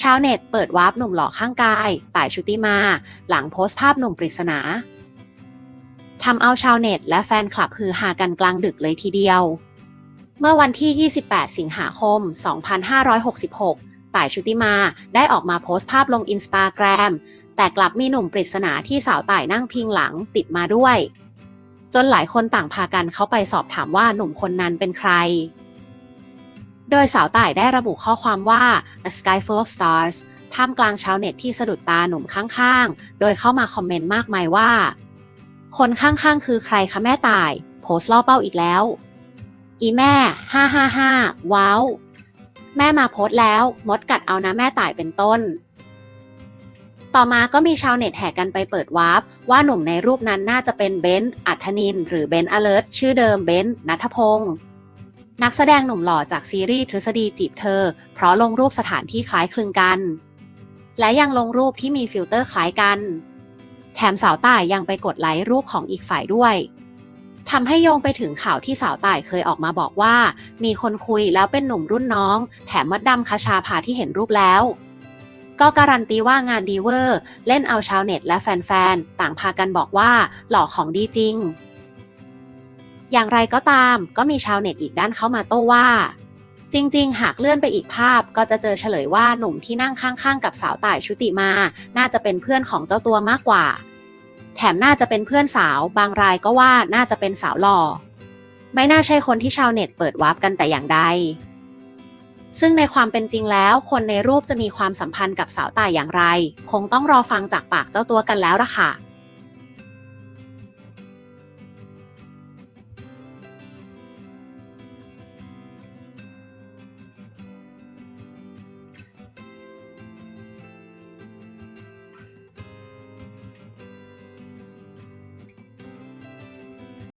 ชาวเน็ตเปิดวาร์ปหนุ่มหล่อข้างกายต่ายชุติมา หลังโพสต์ภาพหนุ่มปริศนาทำเอาชาวเน็ตและแฟนคลับฮือฮากันกลางดึกเลยทีเดียว เมื่อวันที่ 28 สิงหาคม 2566 ต่ายชุติมาได้ออกมาโพสต์ภาพลงอินสตาแกรม แต่กลับมีหนุ่มปริศนาที่สาวต่ายนั่งพิงหลังติดมาด้วย จนหลายคนต่างพากันเข้าไปสอบถามว่าหนุ่มคนนั้นเป็นใคร โดยสาวต่ายได้ระบุข้อความว่า A Sky Full of Stars ท่ามกลางชาวเน็ตที่สะดุดตาหนุ่มข้างๆ โดยเข้ามาคอมเมนต์มากมายว่า คนข้างๆ คือใครคะแม่ต่าย โพสต์ล่อเป้าอีกแล้ว อีแม่555ว้าว แม่มาโพสต์แล้ว มดกัดเอานะแม่ต่ายเป็นต้น ต่อมาก็มีชาวเน็ตแห่กันไปเปิดวาร์ปว่าหนุ่มในรูปนั้นน่าจะเป็นเบนซ์อัธนิน หรือเบนซ์อเลิร์ตชื่อเดิมเบนซ์นัทพงศ์ นักแสดงหนุ่มหล่อจากซีรีส์ทฤษฎีจีบเธอ เพราะลงรูปสถานที่คล้ายคลึงกัน และยังลงรูปที่มีฟิลเตอร์คล้ายกัน แถมสาวต่ายยังไปกดไลค์รูปของอีกฝ่ายด้วยทำให้โยงไปถึงข่าวที่สาวต่ายเคยออกมาบอกว่า มีคนคุยแล้วเป็นหนุ่มรุ่นน้อง แถมมดดำคาชาพาที่เห็นรูปแล้ว ก็การันตีว่างานดีเวอร์ เล่นเอาชาวเน็ตและแฟนๆ ต่างพากันบอกว่า หล่อของดีจริง อย่างไรก็ตาม ก็มีชาวเน็ตอีกด้านเข้ามาโต้ว่า จริง ๆ หากเลื่อนไปอีกภาพก็จะเจอเฉลยว่าหนุ่มที่นั่งข้างๆ กับสาวต่ายชุติมา น่าจะเป็นเพื่อนของเจ้าตัวมากกว่า แถมน่าจะเป็นเพื่อนสาว บางรายก็ว่าน่าจะเป็นสาวหล่อ ไม่น่าใช่คนที่ชาวเน็ตเปิดวาร์ปกันแต่อย่างใดซึ่งในความเป็นจริงแล้ว คนในรูปจะมีความสัมพันธ์กับสาวต่ายอย่างไร คงต้องรอฟังจากปากเจ้าตัวกันแล้วล่ะค่ะ